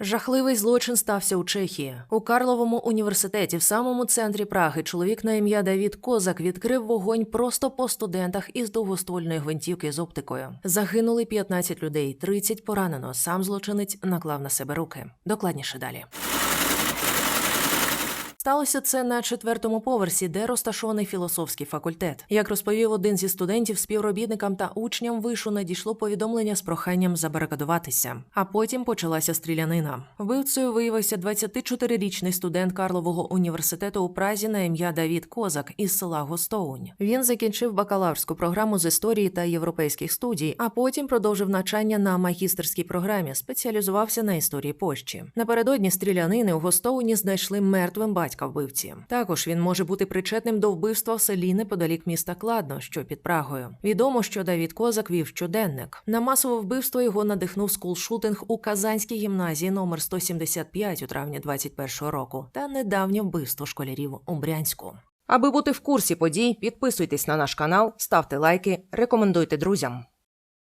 Жахливий злочин стався у Чехії. У Карловому університеті в самому центрі Праги чоловік на ім'я Давід Козак відкрив вогонь просто по студентах із довгоствольної гвинтівки з оптикою. Загинули 15 людей, 30 поранено. Сам злочинець наклав на себе руки. Докладніше далі. Сталося це на четвертому поверсі, де розташований філософський факультет. Як розповів один зі студентів, співробітникам та учням вишу надійшло повідомлення з проханням забарикадуватися. А потім почалася стрілянина. Вбивцею виявився 24-річний студент Карлового університету у Празі на ім'я Давід Козак із села Гостоунь. Він закінчив бакалаврську програму з історії та європейських студій, а потім продовжив навчання на магістерській програмі, спеціалізувався на історії Польщі. Напередодні стрілянини у Гостоуні знайшли мертвим батька вбивці. Також він може бути причетним до вбивства в селі неподалік міста Кладно, що під Прагою. Відомо, що Давід Козак вів щоденник. На масове вбивство його надихнув скулшутинг у Казанській гімназії номер 175 у травні 21-го року та недавнє вбивство школярів у Брянську. Аби бути в курсі подій, підписуйтесь на наш канал, ставте лайки, рекомендуйте друзям.